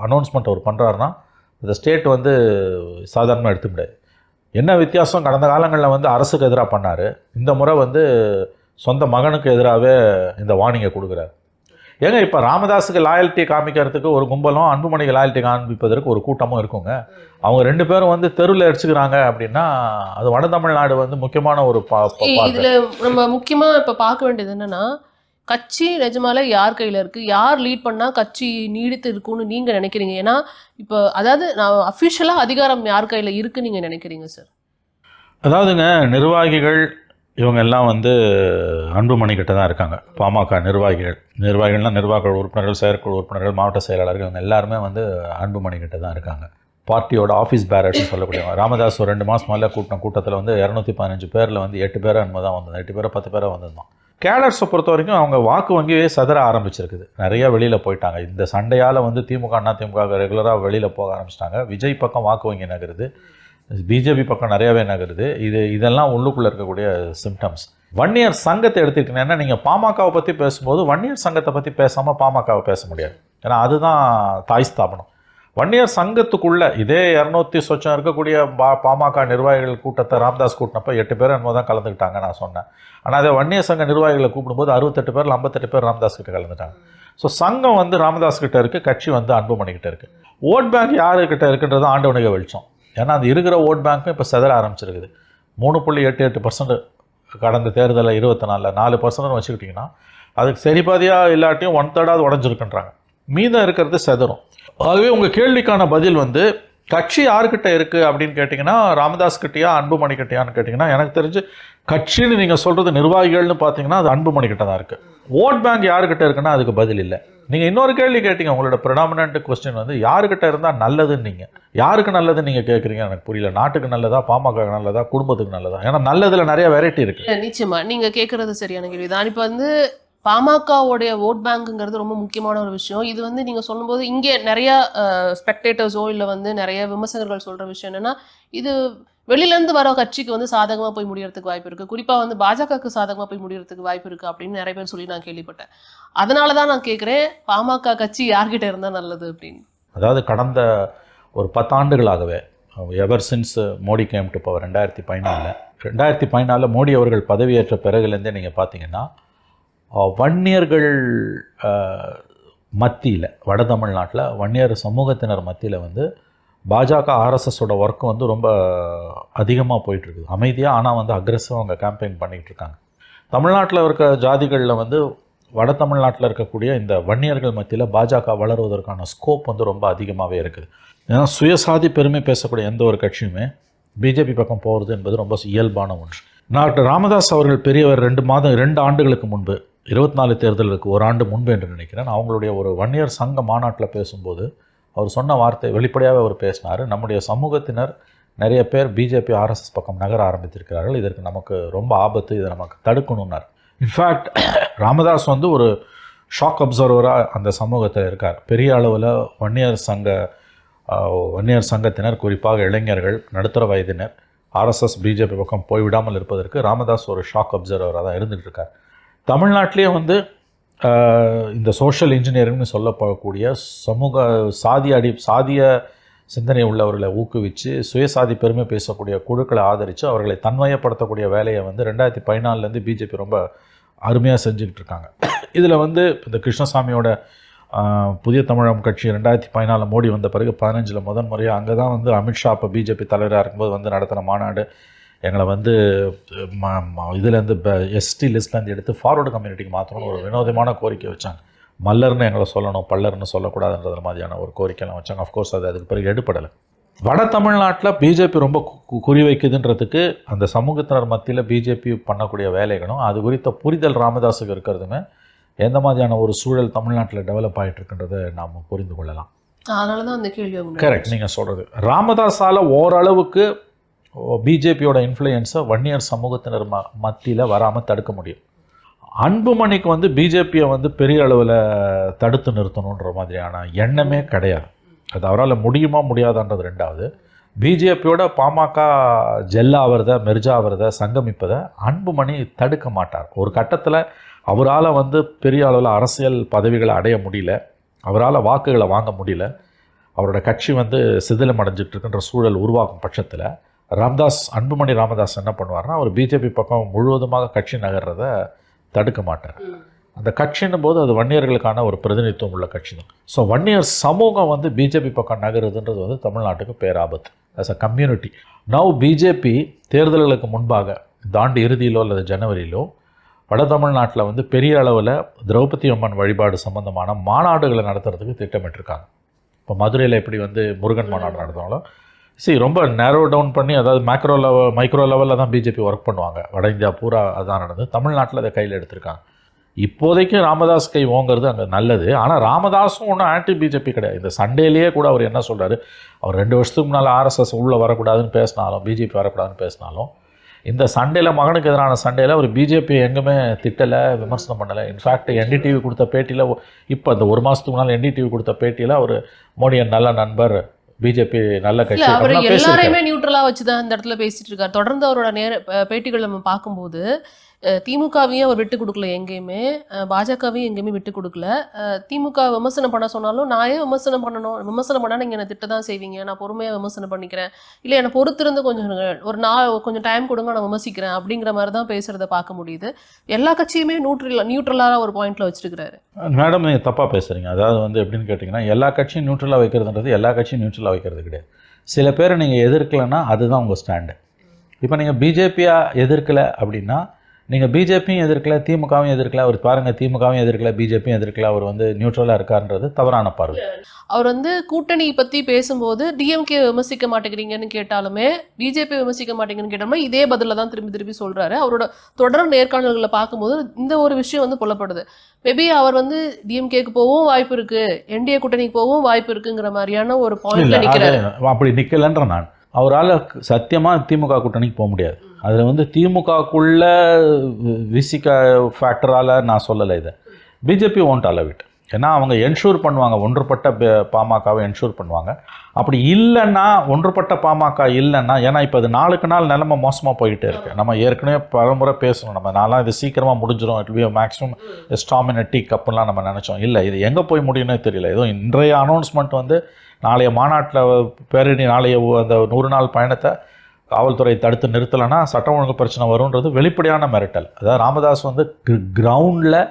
அனௌன்ஸ்மெண்ட் அவர் பண்ணுறாருன்னா இந்த ஸ்டேட் வந்து சாதாரணமாக எடுத்துக்க முடியாது. என்ன வித்தியாசம்? கடந்த காலங்களில் வந்து அரசுக்கு எதிராக பண்ணார். இந்த முறை வந்து சொந்த மகனுக்கு எதிராகவே இந்த வார்னிங்கை கொடுக்குறாரு. ஏங்க இப்போ ராமதாஸுக்கு லாயல்ட்டி காமிக்கிறதுக்கு ஒரு கும்பலும் அன்புமணிக்கு லாயல்ட்டி காண்பிப்பதற்கு ஒரு கூட்டமும் இருக்குங்க. அவங்க ரெண்டு பேரும் வந்து தெருவில் அடிச்சுக்கிறாங்க அப்படின்னா அது வட தமிழ்நாடு வந்து முக்கியமான ஒரு. இதுல நம்ம முக்கியமா இப்ப பார்க்க வேண்டியது என்னன்னா கட்சி நிஜமாலே யார் கையில் இருக்குது யார் லீட் பண்ணால் கட்சி நீடித்து இருக்கும்னு நீங்கள் நினைக்கிறீங்க? ஏன்னா இப்போ அதாவது நான் அஃபிஷியலாக அதிகாரம் யார் கையில் இருக்குன்னு நீங்கள் நினைக்கிறீங்க சார் அதாவதுங்க நிர்வாகிகள் இவங்க எல்லாம் வந்து அன்புமணி கிட்ட தான் இருக்காங்க. பாமக நிர்வாகிகள். நிர்வாகிகள்லாம் நிர்வாக உறுப்பினர்கள் செயற்குழு உறுப்பினர்கள் மாவட்ட செயலாளர்கள் இவங்க எல்லாருமே வந்து அன்புமணி கிட்ட தான் இருக்காங்க. பார்ட்டியோட ஆஃபீஸ் பேரட்னு சொல்லக்கூடியவங்க ராமதாஸ் ஒரு ரெண்டு மாதம் முதல்ல கூட்டின கூட்டத்தில் வந்து இரநூத்தி பதினஞ்சு பேரில் வந்து எட்டு பேரை என்னமோ தான் வந்தது. எட்டு பேரை பத்து பேரை வந்திருந்தோம். கேடர்ஸை பொறுத்த வரைக்கும் அவங்க வாக்கு வங்கியே சதற ஆரம்பிச்சிருக்குது. நிறைய வெளியில் போயிட்டாங்க. இந்த சண்டையால் வந்து திமுக அண்ணா திமுக ரெகுலராக வெளியில் போக ஆரம்பிச்சிட்டாங்க. விஜய் பக்கம் வாக்கு வங்கி நகருது. பிஜேபி பக்கம் நிறையாவே நகருது. இது இதெல்லாம் உள்ளுக்குள்ளே இருக்கக்கூடிய சிம்டம்ஸ் வன்னியர் சங்கத்தை எடுத்துக்கிட்டீங்கன்னா நீங்கள் பாமகவை பற்றி பேசும்போது வன்னியர் சங்கத்தை பற்றி பேசாமல் பாமகவை பேச முடியாது. ஏன்னா அதுதான் தாய் ஸ்தாபனம். வன்னியர் சங்கத்துக்குள்ள இதே இரநூத்தி சொச்சம் இருக்கக்கூடிய பா பாமக நிர்வாகிகள் கூட்டத்தை ராம்தாஸ் கூட்டினப்ப எட்டு பேர் என்னமோ தான் கலந்துக்கிட்டாங்க நான் சொன்னேன். ஆனால் அதே வன்னியர் சங்க நிர்வாகிகளை கூப்பிடும்போது அறுபத்தெட்டு பேர் ஐம்பத்தெட்டு பேர் ராமதாஸ் கிட்ட கலந்துட்டாங்க. ஸோ சங்கம் வந்து ராமதாஸ் கிட்ட இருக்குது கட்சி வந்து அன்பு கிட்ட இருக்குது ஓட் பேங்க் யாருக்கிட்ட இருக்குன்றது ஆண்டவனுக்கு வெளிச்சம். ஏன்னா அது இருக்கிற ஓட் பேங்க்கும் இப்போ செதற ஆரம்பிச்சிருக்குது. மூணு புள்ளி எட்டு எட்டு பர்சன்ட் கடந்த தேர்தலில் இருபத்தி நாலில் நாலு பர்சன்ட்னு வச்சுக்கிட்டிங்கன்னா அதுக்கு சரிபாதியாக இல்லாட்டியும் ஒன் தேர்டாவது உடஞ்சிருக்குன்றாங்க. மீதம் இருக்கிறது சதுரம். ஆகவே உங்கள் கேள்விக்கான பதில் வந்து கட்சி யாருக்கிட்ட இருக்குது அப்படின்னு கேட்டிங்கன்னா ராமதாஸ் கிட்டயா அன்புமணி கிட்டயான்னு கேட்டிங்கன்னா எனக்கு தெரிஞ்சு கட்சின்னு நீங்கள் சொல்கிறது நிர்வாகிகள்னு பார்த்தீங்கன்னா அது அன்புமணி கிட்ட தான் இருக்குது ஓட் பேங்க் யாருக்கிட்ட இருக்குன்னா அதுக்கு பதில் இல்லை. நீங்கள் இன்னொரு கேள்வி கேட்டீங்க உங்களோட ப்ரிடாமினன்ட் கொஸ்டின் வந்து யாருக்கிட்ட இருந்தால் நல்லதுன்னு நீங்கள் யாருக்கு நல்லதுன்னு நீங்கள் கேட்குறீங்க எனக்கு புரியல. நாட்டுக்கு நல்லதா பாமக நல்லதா குடும்பத்துக்கு நல்லதா? ஏன்னா நல்லதில் நிறைய வெரைட்டி இருக்குது நிச்சயமாக நீங்கள் கேட்குறது சரியான கேள்வி தான் இப்போ வந்து பாமகவுடைய ஓட் பேங்க்குங்கிறது ரொம்ப முக்கியமான ஒரு விஷயம். இது வந்து நீங்கள் சொல்லும்போது இங்கே நிறைய ஸ்பெக்டேட்டர்ஸோ இல்லை வந்து நிறைய விமர்சகர்கள் சொல்கிற விஷயம் என்னென்னா இது வெளியிலேருந்து வர கட்சிக்கு வந்து சாதகமாக போய் முடியறதுக்கு வாய்ப்பு இருக்குது குறிப்பாக வந்து பாஜகவுக்கு சாதகமாக போய் முடியறதுக்கு வாய்ப்பு இருக்கு அப்படின்னு நிறைய பேர் சொல்லி நான் கேள்விப்பட்டேன். அதனால தான் நான் கேட்குறேன் பாமக கட்சி யார்கிட்ட இருந்தால் நல்லது அப்படின்னு? அதாவது கடந்த ஒரு பத்தாண்டுகளாகவே ever since Modi came to power ரெண்டாயிரத்தி பதினாலில் ரெண்டாயிரத்தி பதினாலில் மோடி அவர்கள் பதவியேற்ற பிறகுலேருந்தே நீங்கள் பார்த்தீங்கன்னா வன்னியர்கள் மத்தியில் வட தமிழ்நாட்டில் வன்னியர் சமூகத்தினர் மத்தியில் வந்து பாஜக ஆர்எஸ்எஸோட ஒர்க்கு வந்து ரொம்ப அதிகமாக போயிட்டுருக்குது. அமைதியாக ஆனால் வந்து அக்ரெசிவாக அவங்க கேம்பெயின் பண்ணிகிட்ருக்காங்க தமிழ்நாட்டில் இருக்க ஜாதிகளில் வந்து வட தமிழ்நாட்டில் இருக்கக்கூடிய இந்த வன்னியர்கள் மத்தியில் பாஜக வளருவதற்கான ஸ்கோப் வந்து ரொம்ப அதிகமாகவே இருக்குது. ஏன்னா சுயசாதி பெருமை பேசக்கூடிய எந்த ஒரு கட்சியுமே பிஜேபி பக்கம் போகிறது என்பது ரொம்ப இயல்பான ஒன்று. டாக்டர் ராமதாஸ் அவர்கள் பெரியவர் ரெண்டு மாதம் ரெண்டு ஆண்டுகளுக்கு முன்பு இருபத்தி நாலு தேர்தலுக்கு ஒரு ஆண்டு முன்பு என்று நினைக்கிறேன். அவங்களுடைய ஒரு வன்னியர் சங்க மாநாட்டில் பேசும்போது அவர் சொன்ன வார்த்தை வெளிப்படையாக அவர் பேசினார். நம்முடைய சமூகத்தினர் நிறைய பேர் பிஜேபி ஆர்எஸ்எஸ் பக்கம் நகர ஆரம்பித்திருக்கிறார்கள். இதற்கு நமக்கு ரொம்ப ஆபத்து. இதை நமக்கு தடுக்கணும்னார். இன்ஃபேக்ட் ராமதாஸ் வந்து ஒரு ஷாக் அப்சர்வராக அந்த சமூகத்தில் இருக்கார். பெரிய அளவில் வன்னியர் சங்க வன்னியர் சங்கத்தினர் குறிப்பாக இளைஞர்கள் நடுத்தர வயதினர் ஆர்எஸ்எஸ் பிஜேபி பக்கம் போய்விடாமல் இருப்பதற்கு ராமதாஸ் ஒரு ஷாக் அப்சர்வராக தான் இருந்துகிட்டு இருக்கார். தமிழ்நாட்டிலேயே வந்து இந்த சோஷியல் இன்ஜினியரிங்னு சொல்லப்படக்கூடிய சமூக சாதி அடி சாதிய சிந்தனை உள்ளவர்களை ஊக்குவித்து சுயசாதி பெருமை பேசக்கூடிய குழுக்களை ஆதரித்து அவர்களை தன்மயப்படுத்தக்கூடிய வேலையை வந்து ரெண்டாயிரத்தி பதினாலேருந்து பிஜேபி ரொம்ப அருமையாக செஞ்சுக்கிட்டு இருக்காங்க. இதில் வந்து இந்த கிருஷ்ணசாமியோட புதிய தமிழகம் கட்சி ரெண்டாயிரத்தி பதினாலு மோடி வந்த பிறகு பதினஞ்சில் முதன் முறையாக அங்கே தான் வந்து அமித்ஷா இப்போ பிஜேபி தலைவராக இருக்கும்போது வந்து நடத்தின மாநாடு. எங்களை வந்து இதுலேருந்து எஸ்டி லிஸ்ட்லேருந்து எடுத்து ஃபார்வர்டு கம்யூனிட்டிக்கு மாற்றணும்னு ஒரு வினோதமான கோரிக்கை வச்சாங்க. மல்லர்னு எங்களை சொல்லணும் பல்லர்னு சொல்லக்கூடாதுன்றது மாதிரியான ஒரு கோரிக்கைலாம் வச்சாங்க. அஃப்கோர்ஸ் அது அதுக்கு பிறகு எடுப்படலை வட தமிழ்நாட்டில் பிஜேபி ரொம்ப குறி வைக்குதுன்றதுக்கு அந்த சமூகத்தினர் மத்தியில் பிஜேபி பண்ணக்கூடிய வேலைகளும் அது குறித்த புரிதல் ராமதாஸுக்கு இருக்கிறதுமே எந்த மாதிரியான ஒரு சூழல் தமிழ்நாட்டில் டெவலப் ஆகிட்டு இருக்குன்றதை நாம் புரிந்து கொள்ளலாம். அதனால தான் அந்த கேள்வி கரெக்ட் நீங்கள் சொல்கிறது ராமதாஸால் ஓரளவுக்கு பிஜேபியோட இன்ஃப்ளூயன்ஸை வன்னியர் சமூகத்தினர் ம மத்தியில் வராமல் தடுக்க முடியும். அன்புமணிக்கு வந்து பிஜேபியை வந்து பெரிய அளவில் தடுத்து நிறுத்தணுன்ற மாதிரியான எண்ணமே கிடையாது. அது அவரால் முடியுமா முடியாதான்றது ரெண்டாவது. பிஜேபியோட பாமக ஜெல்லாகிறத மெர்ஜாகிறத சங்கமிப்பதை அன்புமணி தடுக்க மாட்டார். ஒரு கட்டத்தில் அவரால் வந்து பெரிய அளவில் அரசியல் பதவிகளை அடைய முடியல. அவரால் வாக்குகளை வாங்க முடியல. அவரோட கட்சி வந்து சிதிலம் அடைஞ்சுட்டுருக்குன்ற சூழல் உருவாக்கும் பட்சத்தில் ராமதாஸ் அன்புமணி ராமதாஸ் என்ன பண்ணுவார்னா அவர் பிஜேபி பக்கம் முழுவதுமாக கட்சி நகர்றத தடுக்க மாட்டார். அந்த கட்சின்னும் போது அது வன்னியர்களுக்கான ஒரு பிரதிநிதித்துவம் உள்ள கட்சி தான். ஸோ வன்னியர் சமூகம் வந்து பிஜேபி பக்கம் நகருதுன்றது வந்து தமிழ்நாட்டுக்கு பேராபத்து. As a community now BJP தேர்தல்களுக்கு முன்பாக இந்த ஆண்டு இறுதியிலோ அல்லது ஜனவரியிலோ வட தமிழ்நாட்டில் வந்து பெரிய அளவில் திரௌபதி அம்மன் வழிபாடு சம்பந்தமான மாநாடுகளை நடத்துறதுக்கு திட்டமிட்டிருக்காங்க. இப்போ மதுரையில் எப்படி வந்து முருகன் மாநாடு நடத்தாங்களோ சரி ரொம்ப நேரோ டவுன் பண்ணி அதாவது மேக்ரோ லெவல் மைக்ரோ லெவலில் தான் பிஜேபி ஒர்க் பண்ணுவாங்க. வட இந்தியா பூரா அதான் நடந்தது. தமிழ்நாட்டில் அதை கையில் எடுத்திருக்காங்க. இப்போதைக்கு ராமதாஸ் கை ஓங்கிறது அங்கே நல்லது. ஆனால் ராமதாஸும் ஒன்றும் ஆன்டி பிஜேபி கிடையாது. இந்த சண்டேலேயே கூட அவர் என்ன சொல்கிறார் அவர் ரெண்டு வருஷத்துக்கு முன்னால் ஆர்எஸ்எஸ் உள்ளே வரக்கூடாதுன்னு பேசினாலும் பிஜேபி வரக்கூடாதுன்னு பேசினாலும் இந்த சண்டேல மகனுக்கு எதிரான சண்டேல அவர் பிஜேபி எங்குமே திட்டலை விமர்சனம் பண்ணலை. இன்ஃபேக்ட் என்டிடிவி கொடுத்த பேட்டியில் இப்போ இந்த ஒரு மாதத்துக்கு முன்னால் என்டிடிவி கொடுத்த பேட்டியில் அவர் மோடியன் நல்ல நண்பர் பிஜேபி நல்ல கட்சி அவர். எல்லாரையுமே நியூட்ரலா வச்சுதான் இந்த இடத்துல பேசிட்டு இருக்காரு தொடர்ந்து அவரோட நேர பேட்டிகள் நம்ம பார்க்கும்போது திமுகவையும் அவர் விட்டு கொடுக்கல எங்கேயுமே. பாஜகவையும் எங்கேயுமே விட்டு கொடுக்கல. திமுக விமர்சனம் பண்ண சொன்னாலும் நான் ஏன் விமர்சனம் பண்ணணும்? விமர்சனம் பண்ணால் நீங்கள் என்னை திட்ட தான் செய்வீங்க. நான் பொறுமையாக விமர்சனம் பண்ணிக்கிறேன். இல்லை என்னை பொறுத்திருந்து கொஞ்சம் ஒரு நான் கொஞ்சம் டைம் கொடுங்க நான் விமர்சிக்கிறேன். அப்படிங்கிற மாதிரி தான் பேசுகிறத பார்க்க முடியுது. எல்லா கட்சியுமே நியூட்ரல் நியூட்ரலாக ஒரு பாயிண்டில் வச்சிருக்கிறாரு. மேடம் நீங்கள் தப்பாக பேசுகிறீங்க அதாவது வந்து எப்படின்னு கேட்டிங்கன்னா எல்லா கட்சியும் நியூட்ரலாக வைக்கிறதுன்றது எல்லா கட்சியும் நியூட்ரலாக வைக்கிறது கிடையாது. சில பேரை நீங்கள் எதிர்க்கலைன்னா அதுதான் உங்கள் ஸ்டாண்டு இப்போ நீங்கள் பிஜேபியாக எதிர்க்கலை அப்படின்னா நீங்கள் பிஜேபியும் எதிர்க்கல திமுகவும் எதிர்க்கல அவர் பாருங்கள் திமுகவும் எதிர்க்கல பிஜேபியும் எதிர்க்கல அவர் வந்து நியூட்ரலாக இருக்காருன்றது தவறான பார்வை. அவர் வந்து கூட்டணி பற்றி பேசும்போது டிஎம்கே விமர்சிக்க மாட்டேங்கிறீங்கன்னு கேட்டாலுமே பிஜேபி விமர்சிக்க மாட்டேங்கன்னு கேட்டாலுமே இதே பதில தான் திரும்பி திரும்பி சொல்றாரு. அவரோட தொடர் நேர்காணல்களை பார்க்கும்போது இந்த ஒரு விஷயம் வந்து புலப்படுது. மேபி அவர் வந்து டிஎம்கேக்கு போகவும் வாய்ப்பு இருக்கு என்டிஏ கூட்டணிக்கு போகவும் வாய்ப்பு இருக்குங்கிற மாதிரியான ஒரு பாயிண்ட்ல நிக்கிறாரு. அப்படி நிற்கலன்ற நான். அவரால் சத்தியமாக திமுக கூட்டணிக்கு போக முடியாது. அதில் வந்து திமுகக்குள்ள விசிக ஃபேக்டரால் நான் சொல்லலை இதை. பிஜேபி ஒன்ட் இட் ஏன்னா அவங்க என்ஷூர் பண்ணுவாங்க. ஒன்றுபட்ட பாமகவை என்ஷூர் பண்ணுவாங்க. அப்படி இல்லைன்னா ஒன்றுபட்ட பாமக இல்லைன்னா ஏன்னா இப்போ அது நாளுக்கு நாள் நிலமை மோசமாக போயிட்டே இருக்குது நம்ம ஏற்கனவே பலமுறை பேசணும். நம்ம நான்லாம் இது சீக்கிரமாக முடிஞ்சிடும் it be maximum storm tea கப்புலாம் நம்ம நினச்சோம். இல்லை இது எங்கே போய் முடியும்னே தெரியல. ஏதோ இன்றைய அனௌன்ஸ்மெண்ட் வந்து நாளைய மாநாட்டில் பேரணி நாளைய அந்த நூறு நாள் பயணத்தை காவல்துறை தடுத்து நிறுத்தலைன்னா சட்டம் ஒழுங்கு பிரச்சனை வரும்ன்றது வெளிப்படையான மிரட்டல். அதாவது ராமதாஸ் வந்து கிரவுண்டில்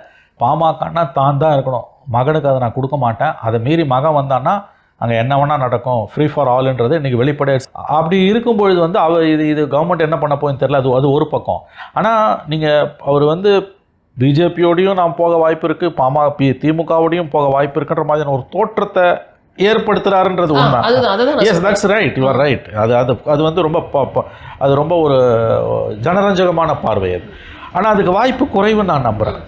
பாமகன்னா தான் தான் இருக்கணும். மகனுக்கு அதை நான் கொடுக்க மாட்டேன். அதை மீறி மகன் வந்தான்னா அங்கே என்ன வேணால் நடக்கும். ஃப்ரீ ஃபார் ஆல்ன்றது இன்றைக்கி வெளிப்படையாக அப்படி இருக்கும் பொழுது வந்து அவர் இது இது கவர்மெண்ட் என்ன பண்ண போகுதுன்னு தெரில அது அது ஒரு பக்கம். ஆனால் நீங்கள் அவர் வந்து பிஜேபியோடையும் நான் போக வாய்ப்பு இருக்குது பாமா பி திமுகவோடையும் போக வாய்ப்பு இருக்குன்ற மாதிரியான ஒரு தோற்றத்தை ஏற்படுத்துறாருன்றது உண்மை. Yes. That's right you're right அது அது அது வந்து ரொம்ப அது ரொம்ப ஒரு ஜனரஞ்சகமான பார்வை அது. ஆனால் அதுக்கு வாய்ப்பு குறைவுன்னு நான் நம்புகிறேன்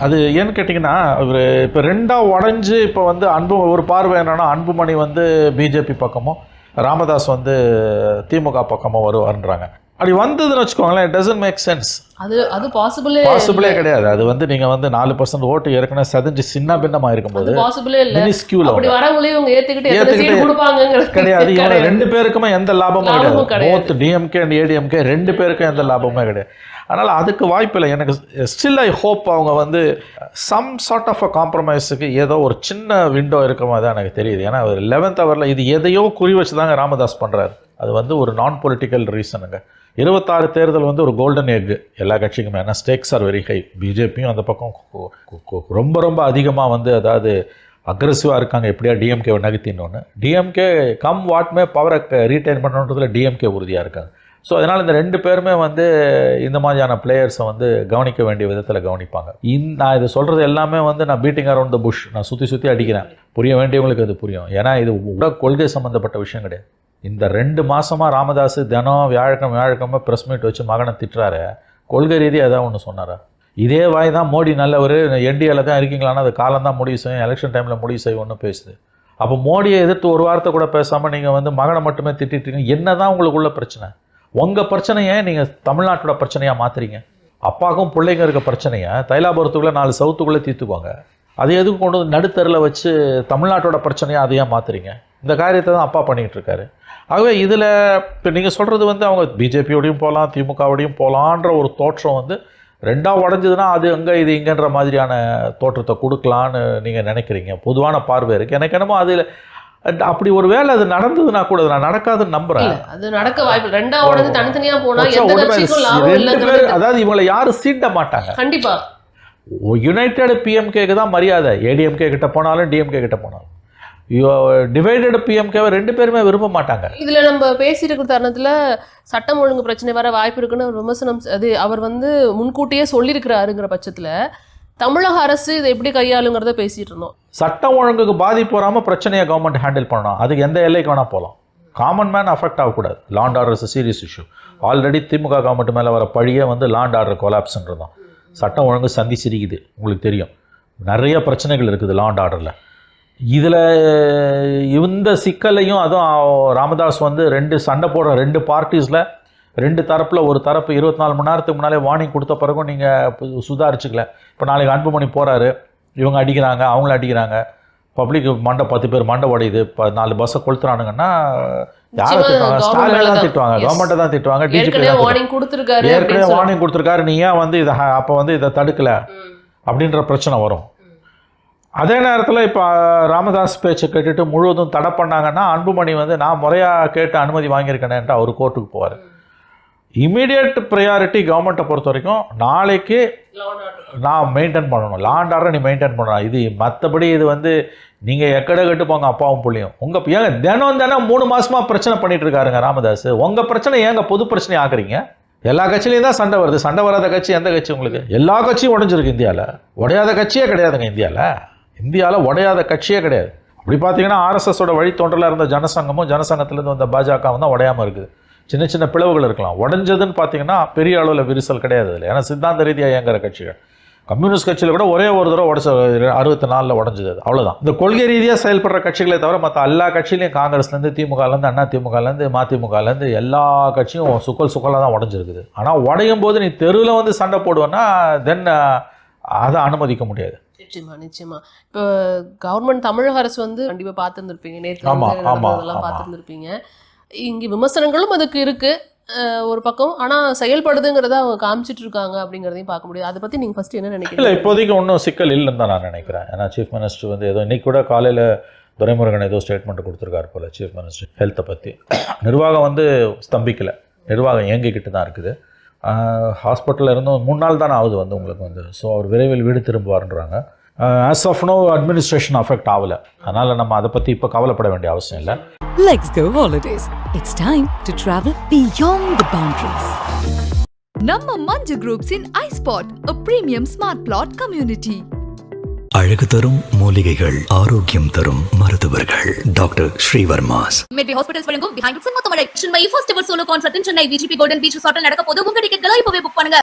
அது ஏன்னு கேட்டிங்கன்னா இவர் இப்போ ரெண்டாக உடஞ்சி இப்போ வந்து அன்பு ஒரு பார்வை என்னன்னா அன்புமணி வந்து பிஜேபி பக்கமும் ராமதாஸ் வந்து திமுக பக்கமும் வருவார்ன்றாங்க. அப்படி வந்ததுன்னு வச்சுக்கோங்களேன் இட் டசன்ட் மேக் சென்ஸ் அது அது பாசிபிளே பாசிபிளே கிடையாது. அது வந்து நீங்கள் வந்து நாலு பர்சன்ட் ஓட்டு ஏற்கனவே செதஞ்சு சின்ன பின்னமாக இருக்கும்போது பாசிபிளே இல்ல. மினிஸ்கியூல அப்படி வரவங்களையும் இவங்க ஏத்துக்கிட்டு ஏத்துக்கிட்டு சீட் கொடுப்பாங்கிறது கிடையாது. இவங்க ரெண்டு பேருக்குமே எந்த லாபமும் கிடையாது. போத் டிஎம்கே அண்ட் ஏடிஎம்கே ரெண்டு பேருக்கும் எந்த லாபமுமே கிடையாது. அதனால் அதுக்கு வாய்ப்பு இல்லை. எனக்கு ஸ்டில் ஐ ஹோப் அவங்க வந்து சம் சார்ட் ஆஃப் அ காம்ப்ரமைஸுக்கு ஏதோ ஒரு சின்ன விண்டோ இருக்க மாதிரி தான் எனக்கு தெரியுது. ஏன்னா ஒரு லெவன்த் ஹவரில் இது எதையோ குறி வச்சு தாங்க ராமதாஸ் பண்ணுறாரு அது வந்து ஒரு நான் பொலிட்டிக்கல் ரீசனுங்க இருபத்தாறு தேர்தல் வந்து ஒரு கோல்டன் எக் எல்லா கட்சிக்குமே. ஏன்னா ஸ்டேக்ஸ் ஆர் வெரி ஹை பிஜேபியும் அந்த பக்கம் ரொம்ப ரொம்ப அதிகமாக வந்து அதாவது அக்ரெசிவாக இருக்காங்க. எப்படியா டிஎம்கே நகர்த்தின்னு டிஎம்கே கம் வாட்மே பவரை ரீட்டைன் பண்ணுன்றதுல டிஎம்கே உறுதியாக இருக்காங்க. ஸோ அதனால் இந்த ரெண்டு பேருமே வந்து இந்த மாதிரியான பிளேயர்ஸை வந்து கவனிக்க வேண்டிய விதத்தில் கவனிப்பாங்க. இந் நான் இதை சொல்கிறது எல்லாமே வந்து நான் பீட்டிங் அரௌண்ட் த புஷ் நான் சுற்றி சுற்றி அடிக்கிறேன். புரிய வேண்டியவங்களுக்கு அது புரியும். ஏன்னா இது உட கொள்கை சம்மந்தப்பட்ட விஷயம் கிடையாது. இந்த ரெண்டு மாதமாக ராமதாஸ் தினம் வியாழக்கிழமை வியாழக்கிழமை ப்ரெஸ் மீட் வச்சு மகனை திட்டுறாரு. கொள்கை ரீதியாக ஏதாவது ஒன்று சொன்னாரா? இதே வாய் தான் மோடி நல்லவர் என்டிஏல தான் இருக்கீங்களான்னா அது காலம் தான் முடிவு செய்யும் எலெக்ஷன் டைமில் முடிவு செய்யும்னு பேசுது. அப்போ மோடியை எதிர்த்து ஒரு வார்த்தை கூட பேசாமல் நீங்கள் வந்து மகனை மட்டுமே திட்டிட்டு என்ன தான் உங்களுக்குள்ள பிரச்சனை? உங்கள் பிரச்சனையை நீங்கள் தமிழ்நாட்டோட பிரச்சனையாக மாற்றுறீங்க அப்பாவுக்கும் பிள்ளைங்க இருக்க பிரச்சனையை? தைலாபுரத்துக்குள்ளே நாலு சவுத்துக்குள்ளே தீர்த்துக்கோங்க. அது எதுக்கு கொண்டு வந்து நடுத்தரில் வச்சு தமிழ்நாட்டோட பிரச்சனையாக அதையே மாற்றுறீங்க இந்த காரியத்தை தான் அப்பா பண்ணிகிட்டு இருக்காரு. ஆகவே இதில் இப்போ நீங்கள் சொல்கிறது வந்து அவங்க பிஜேபியோடையும் போகலாம் திமுகவோடையும் போகலான்ற ஒரு தோற்றம் வந்து ரெண்டாக உடஞ்சதுன்னா அது அங்கே இது இங்கன்ற மாதிரியான தோற்றத்தை கொடுக்கலான்னு நீங்கள் நினைக்கிறீங்க? பொதுவான பார்வை இருக்குது எனக்கு என்னமோ அதில் அப்படி ஒரு வேளை அது நடந்ததுன்னா கூட நான் நடக்காதுன்னு நம்புகிறேன் இல்ல அது நடக்க வாய்ப்பு இல்ல. ரெண்டா உடஞ்சு தனித்தனியா போனா ரெண்டு பேர் அதாவது இவங்களை யாரும் சீட்ட மாட்டாங்க. கண்டிப்பா. யுனைடெட் பிஎம்கேக்கு தான் மரியாதை. ஏடிஎம்கே கிட்ட போனாலும் டிஎம்கே கிட்ட போனாலும். டிவைடட் பிஎம்கேவை ரெண்டு பேருமே விரும்ப மாட்டாங்க. இதுல நம்ம பேசியிருக்கிற தருணத்துல சட்டம் ஒழுங்கு பிரச்சனை வர வாய்ப்பு இருக்குன்னு விமர்சனம் அது அவர் வந்து முன்கூட்டியே சொல்லியிருக்கிறாருங்கிற பட்சத்துல தமிழக அரசு இதை எப்படி கையாளுங்கிறத பேசிட்டு இருந்தோம். சட்டம் ஒழுங்குக்கு பாதிப்பு வராமல் பிரச்சனையை கவர்மெண்ட் ஹேண்டில் பண்ணணும் அதுக்கு எந்த எல்லைக்கு வேணால் போகலாம் காமன் மேன் அஃபெக்ட் ஆகக்கூடாது. Land order is serious issue already DMK government மேலே வர பழியே வந்து லாண்ட் ஆர்டர் கொலாப்ஸ்ன்றது தான். சட்டம் ஒழுங்கு சந்தி சிரிக்குது. உங்களுக்கு தெரியும். நிறைய பிரச்சனைகள் இருக்குது லாண்ட் ஆர்டரில் இதில் இந்த சிக்கலையும் அதுவும் ராமதாஸ் வந்து ரெண்டு சண்டை போடுற ரெண்டு பார்ட்டிஸில் ரெண்டு தரப்பில் ஒரு தரப்பு இருபத்தி நாலு மணி நேரத்துக்கு முன்னாலே வார்னிங் கொடுத்த பிறகும் நீங்கள் சுதாரிச்சுக்கல. இப்போ நாளைக்கு அன்புமணி போகிறாரு இவங்க அடிக்கிறாங்க அவங்கள அடிக்கிறாங்க. பப்ளிக் மண்டை பத்து பேர் மண்டை உடையுது இப்போ நாலு பஸ்ஸை கொளுத்துறானுங்கன்னா யாரை திட்டுவாங்க? ஸ்டாலினை தான் தான். திட்டுவாங்க. கவர்மெண்ட்டை தான் திட்டுவாங்க. டிஜிபி கொடுத்துருக்காரு ஏற்கனவே வார்னிங் கொடுத்துருக்காரு நீ ஏன் வந்து இதை அப்போ வந்து இதை தடுக்கல. அப்படின்ற பிரச்சனை வரும். அதே நேரத்தில் இப்போ ராமதாஸ் பேச்சை கேட்டுட்டு முழுவதும் தடை பண்ணாங்கன்னா அன்புமணி வந்து நான் முறையாக கேட்டு அனுமதி வாங்கியிருக்கேனேன்ட்டு அவர் கோர்ட்டுக்கு போவார். இமீடியட் ப்ரையாரிட்டி கவர்மெண்ட்டை பொறுத்த வரைக்கும் நாளைக்கு நான் மெயின்டைன் பண்ணணும். லாண்ட் ஆர்டர் நீ மெயின்டைன் பண்ணணும். இது மற்றபடி இது வந்து நீங்கள் எக்கடை கட்டு போங்க அப்பாவும் புள்ளியும். உங்கள் ஏங்க தினம் தினம் மூணு மாதமாக பிரச்சனை பண்ணிகிட்டு இருக்காருங்க ராமதாஸ். உங்கள் பிரச்சனை ஏங்க பொது பிரச்சனை ஆக்குறீங்க? எல்லா கட்சியிலையும் தான் சண்டை வருது. சண்டை வராத கட்சி எந்த கட்சி உங்களுக்கு? எல்லா கட்சியும் உடஞ்சிருக்கு இந்தியாவில் உடையாத கட்சியே கிடையாதுங்க இந்தியாவில் இந்தியாவில் உடையாத கட்சியே கிடையாது. அப்படி பார்த்தீங்கன்னா ஆர்எஸ்எஸோட வழித்தோன்றலாக இருந்த ஜனசங்கமும் ஜனசங்கத்திலேருந்து வந்த பாஜகவும் தான் உடையாமல் இருக்குது. சின்ன சின்ன பிளவுகள் இருக்கலாம். உடஞ்சதுன்னு பார்த்தீங்கன்னா பெரிய அளவில் விரிசல் கிடையாது இல்லை ஏன்னா சித்தாந்த ரீதியாக இயங்குற கட்சிகள். கம்யூனிஸ்ட் கட்சியில் கூட ஒரே ஒரு தடவை உடச்ச அறுபத்தி நாலில் உடஞ்சது அது. அவ்வளோதான் இந்த கொள்கை ரீதியாக செயல்படுற கட்சிகளை தவிர மற்ற எல்லா கட்சியிலையும் காங்கிரஸ்லேருந்து திமுகலேருந்து அண்ணா திமுகலேருந்து மதிமுகலேருந்து எல்லா கட்சியும் சுக்கல் சுக்கலாக தான் உடஞ்சிருக்குது. ஆனால் உடையும் போது நீ தெருவில் வந்து சண்டை போடுவேன்னா தென் அதை அனுமதிக்க முடியாது. நிச்சயமா நிச்சயமா. இப்போ கவர்மெண்ட் தமிழக அரசு வந்து கண்டிப்பா பார்த்துருந்துருப்பீங்க. நேற்று ஆமா. பார்த்துருந்துருப்பீங்க. இங்க விமர்சனங்களும் அதுக்கு இருக்கு ஒரு பக்கம். ஆனா செயல்படுதுங்கிறத அவங்க காமிச்சிட்டு இருக்காங்க அப்படிங்கிறதையும் பார்க்க முடியும் அதை பத்தி நீங்க ஃபர்ஸ்ட் என்ன இல்லை நினைக்கிறீங்க இப்போதைக்கு ஒன்றும் சிக்கல் இல்லைன்னு தான் நான் நினைக்கிறேன். ஏன்னா சீஃப் மினிஸ்டர் வந்து ஏதோ இன்னைக்கு கூட காலையில் துரைமுருகன் ஏதோ ஸ்டேட்மெண்ட் கொடுத்துருக்காரு போல் சீஃப் மினிஸ்டர் ஹெல்த்தை பற்றி நிர்வாகம் வந்து ஸ்தம்பிக்கலை. நிர்வாகம் இயங்கிக்கிட்டு தான் இருக்குது. ஹாஸ்பிட்டலில் இருந்தும் மூணு நாள் தானே ஆகுது வந்து உங்களுக்கு வந்து. ஸோ அவர் விரைவில் வீடு திரும்புவார்ன்றாங்க. As of no administration affect ஆகலை அதனால் நம்ம அதை பற்றி இப்போ கவலைப்பட வேண்டிய அவசியம் இல்லை. Let's go holidays. It's time to travel beyond the boundaries. நம்ம மஞ்சு குரூப்ஸ் இன் ஐஸ்பாட் a premium smart plot community. அழகு தரும் மூலிகைகள் ஆரோக்கியம் தரும் மருத்துவர்கள். டாக்டர் ஸ்ரீவர்மாஸ். மெட்ரி ஹாஸ்பிட்டல்ஸ் வழங்கும் behind மொத்தமடை Chennai first ever solo concert Chennai VGP golden beach ரிசார்ட்டில் நடக்க போது உங்க டிக்கெட்களை இப்பவே புக் பண்ணுங்க.